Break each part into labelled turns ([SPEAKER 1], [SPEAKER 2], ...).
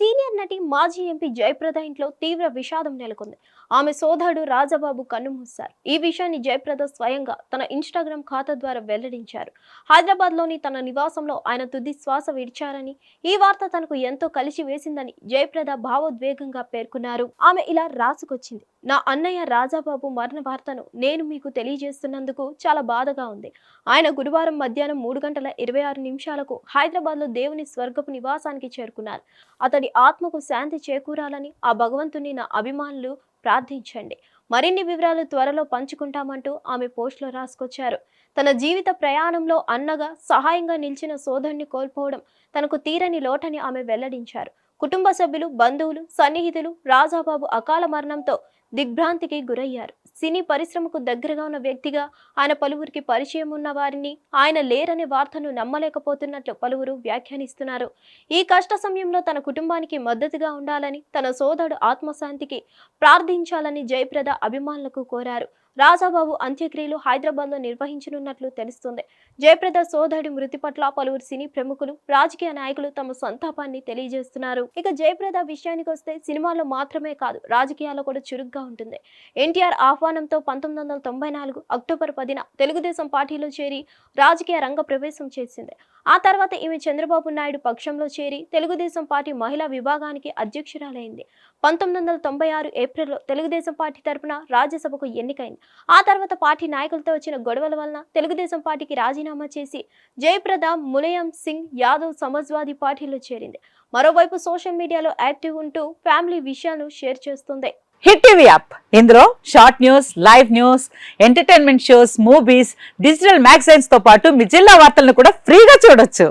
[SPEAKER 1] Senior నటి మాజీ MP Jayaprada ఇంట్లో తీవ్ర విషాదం నెలకొంది. ఆమె సోదరుడు రాజబాబు కన్నుమూశారు ఈ విషయాన్ని జయప్రద స్వయంగా తన ఇన్స్టాగ్రామ్ ఖాతా ద్వారా వెల్లడించారు. హైదరాబాద్లోని తన నివాసంలో ఆయన తుది శ్వాస విడిచారని ఈ వార్త తనకు ఎంతో కలిసి వేసిందని జయప్రద భావోద్వేగంగా పేర్కొన్నారు. ఆమె ఇలా రాసుకొచ్చింది నా అన్నయ్య రాజాబాబు మరణ వార్తను నేను మీకు తెలియజేస్తున్నందుకు చాలా బాధగా ఉంది. ఆయన గురువారం మధ్యాహ్నం మూడు గంటల ఇరవై ఆరు నిమిషాలకు హైదరాబాద్లో దేవుని స్వర్గపు నివాసానికి చేరుకున్నారు. అతడి ఆత్మకు శాంతి చేకూరాలని ఆ భగవంతుని నా అభిమానులు ప్రార్థించండి. మరిన్ని వివరాలు త్వరలో పంచుకుంటామంటూ ఆమె పోస్టులో రాసుకొచ్చారు. తన జీవిత ప్రయాణంలో అన్నగా సహాయంగా నిలిచిన సోదరుని కోల్పోవడం తనకు తీరని లోటని ఆమె వెల్లడించారు. కుటుంబ సభ్యులు బంధువులు సన్నిహితులు రాజాబాబు అకాల మరణంతో దిగ్భ్రాంతికి గురయ్యారు. సినీ పరిశ్రమకు దగ్గరగా ఉన్న వ్యక్తిగా ఆయన పలువురికి పరిచయం ఉన్న వారిని ఆయన లేరనే వార్తను నమ్మలేకపోతున్నట్లు పలువురు వ్యాఖ్యానిస్తున్నారు. ఈ కష్ట సమయంలో తన కుటుంబానికి మద్దతుగా ఉండాలని తన సోదరుడు ఆత్మశాంతికి ప్రార్థించాలని జయప్రద అభిమానులకు కోరారు. రాజాబాబు అంత్యక్రియలు హైదరాబాద్లో నిర్వహించనున్నట్లు తెలుస్తుంది. జయప్రద సోదరుడి మృతి పట్ల పలువురు సినీ ప్రముఖులు రాజకీయ నాయకులు తమ సంతాపాన్ని తెలియజేస్తున్నారు. ఇక జయప్రద విషయానికి వస్తే సినిమాల్లో మాత్రమే కాదు రాజకీయాల్లో కూడా చురుగ్గా ఉంటుంది. ఎన్టీఆర్ ఆహ్వానంతో పంతొమ్మిది వందల తొంభై నాలుగు అక్టోబర్ పదిన తెలుగుదేశం పార్టీలో చేరి రాజకీయ రంగ ప్రవేశం చేసింది. ఆ తర్వాత ఈమె చంద్రబాబు నాయుడు పక్షంలో చేరి తెలుగుదేశం పార్టీ మహిళా విభాగానికి అధ్యక్షురాలైంది. పంతొమ్మిది వందల తొంభై ఆరు ఏప్రిల్లో తెలుగుదేశం పార్టీ తరపున రాజ్యసభకు ఎన్నికైంది. ఆ తర్వాత పార్టీ నాయకులతో వచ్చిన గొడవల వలన తెలుగుదేశం పార్టీకి రాజీనామా చేసి జయప్రద ములయం సింగ్ యాదవ్ సమాజ్వాదీ పార్టీలో చేరింది. మరోవైపు సోషల్ మీడియాలో యాక్టివ్ ఉంటూ ఫ్యామిలీ విషయాలను షేర్ చేస్తుంది.
[SPEAKER 2] Hit TV app. ఇందులో short news live news entertainment shows movies digital మ్యాగజైన్స్తో పాటు మీ జిల్లా వార్తలను కూడా ఫ్రీగా చూడొచ్చు.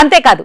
[SPEAKER 2] అంతేకాదు